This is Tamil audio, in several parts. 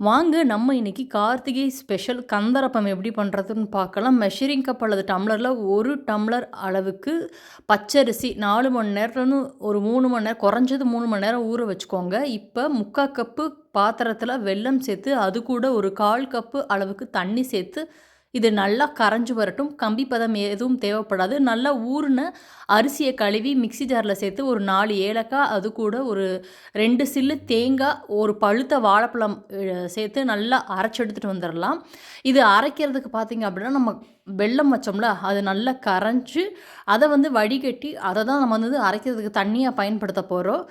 வாங்க நம்ம இன்னைக்கு கார்த்திகை ஸ்பெஷல் கந்தரப்பம் எப்படி பண்ணுறதுன்னு பார்க்கலாம். மெஷரிங் கப் அல்லது டம்ளரில் ஒரு டம்ளர் அளவுக்கு பச்சரிசி நாலு மணி நேரம்னு ஒரு மூணு மணி நேரம் குறைஞ்சது மூணு மணி நேரம் ஊற வச்சுக்கோங்க. இப்போ முக்கால் கப்பு பாத்திரத்தில் வெல்லம் சேர்த்து அது கூட ஒரு கால் கப்பு அளவுக்கு தண்ணி சேர்த்து இது நல்லா கரைஞ்சி வரட்டும். கம்பி பதம் எதுவும் தேவைப்படாது. நல்லா ஊறின அரிசியை கழுவி மிக்சி ஜாரில் சேர்த்து ஒரு நாலு ஏலக்காய் அது கூட ஒரு ரெண்டு சில்லு தேங்காய் ஒரு பழுத்த வாழைப்பழம் சேர்த்து நல்லா அரைச்சி எடுத்துகிட்டு வந்துடலாம் இது அரைக்கிறதுக்கு பார்த்திங்க அப்படின்னா நம்ம வெள்ளம் வச்சோம்ல அது நல்லா கரைஞ்சி அதை வந்து வடிகட்டி அதை தான் நம்ம வந்து அரைக்கிறதுக்கு தண்ணியாக பயன்படுத்த போகிறோம்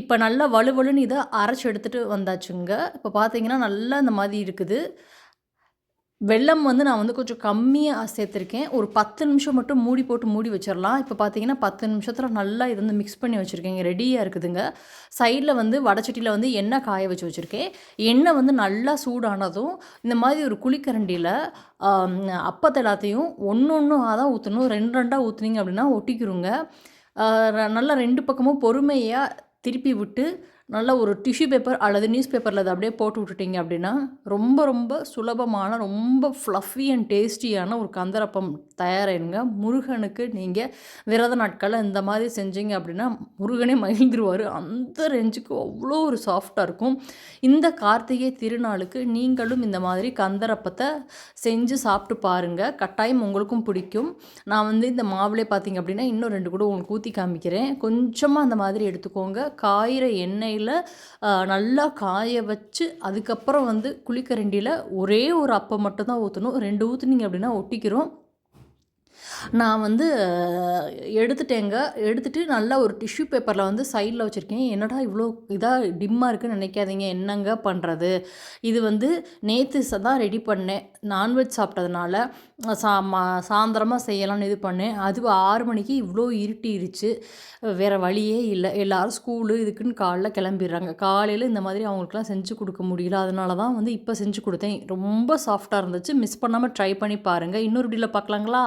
இப்போ நல்லா வலுவலுன்னு இதை அரைச்சி எடுத்துகிட்டு வந்தாச்சுங்க. இப்போ பார்த்தீங்கன்னா நல்லா இந்த மாதிரி இருக்குது. வெல்லம் வந்து நான் வந்து கொஞ்சம் கம்மியாக சேர்த்துருக்கேன். ஒரு பத்து நிமிஷம் மட்டும் மூடி போட்டு மூடி வச்சிடலாம் இப்போ பார்த்தீங்கன்னா பத்து நிமிஷத்தில் நல்லா இது வந்து மிக்ஸ் பண்ணி வச்சுருக்கேங்க. ரெடியாக இருக்குதுங்க. சைடில் வந்து வடச்சட்டியில் வந்து எண்ணெய் காய வச்சு வச்சுருக்கேன். எண்ணெய் வந்து நல்லா சூடானதும் இந்த மாதிரி ஒரு குழிக்கரண்டியில் அப்பத்தை எல்லாத்தையும் ஒன்று ஒன்று தான் ஊற்றணும் ரெண்டு ரெண்டாக ஊற்றுனீங்க அப்படின்னா ஒட்டிக்கிறோங்க நல்லா ரெண்டு பக்கமும் பொறுமையாக திருப்பி விட்டு நல்லா ஒரு டிஷ்யூ பேப்பர் அல்லது நியூஸ் பேப்பரில் அதை அப்படியே போட்டு விட்டுட்டிங்க அப்படின்னா ரொம்ப ரொம்ப சுலபமான ரொம்ப ஃப்ளஃபி அண்ட் டேஸ்டியான ஒரு கந்தரப்பம் தயாராகிடுங்க முருகனுக்கு நீங்கள் விரத நாட்களில் இந்த மாதிரி செஞ்சீங்க அப்படின்னா முருகனே மகிழ்ந்துருவார். அந்த ரேஞ்சுக்கு அவ்வளோ ஒரு சாஃப்டாக இருக்கும். இந்த கார்த்திகை திருநாளுக்கு நீங்களும் இந்த மாதிரி கந்தரப்பத்தை செஞ்சு சாப்பிட்டு பாருங்கள் கட்டாயம் உங்களுக்கும் பிடிக்கும். நான் வந்து இந்த மாவுலே பார்த்தீங்க அப்படின்னா இன்னும் ரெண்டு கூட உங்களுக்கு ஊற்றி காமிக்கிறேன். கொஞ்சமாக அந்த மாதிரி எடுத்துக்கோங்க. காயிற எண்ணெய் தண்ணியில் நல்லா காய வச்சு அதுக்கப்புறம் வந்து குளிக்கரண்டியில் ஒரே ஒரு அப்பம் மட்டும்தான் ஊற்றணும் ரெண்டு ஊற்றுனீங்க அப்படின்னா ஒட்டிக்கிறோம். நான் வந்து எடுத்துட்டேங்க. எடுத்துகிட்டு நல்லா ஒரு டிஷ்யூ பேப்பரில் வந்து சைடில் வச்சுருக்கேன். என்னடா இவ்வளோ இதாக டிம்மாக இருக்குன்னு நினைக்காதீங்க. என்னங்க பண்ணுறது இது வந்து நேற்று தான் ரெடி பண்ணேன். நான்வெஜ் சாப்பிட்டதுனால சா மா சாயந்தரமாக செய்யலாம்னு இது பண்ணேன். அது ஆறு மணிக்கு இவ்வளோ இருட்டிருச்சு. வேறு வழியே இல்லை. எல்லோரும் ஸ்கூலு இதுக்குன்னு காலைல கிளம்பிடுறாங்க. காலையில் இந்த மாதிரி அவங்களுக்குலாம் செஞ்சு கொடுக்க முடியல. அதனால தான் வந்து இப்போ செஞ்சு கொடுத்தேன். ரொம்ப சாஃப்டாக இருந்துச்சு. மிஸ் பண்ணாமல் ட்ரை பண்ணி பாருங்கள் இன்னொரு வீடியோவில் பார்க்கலாங்களா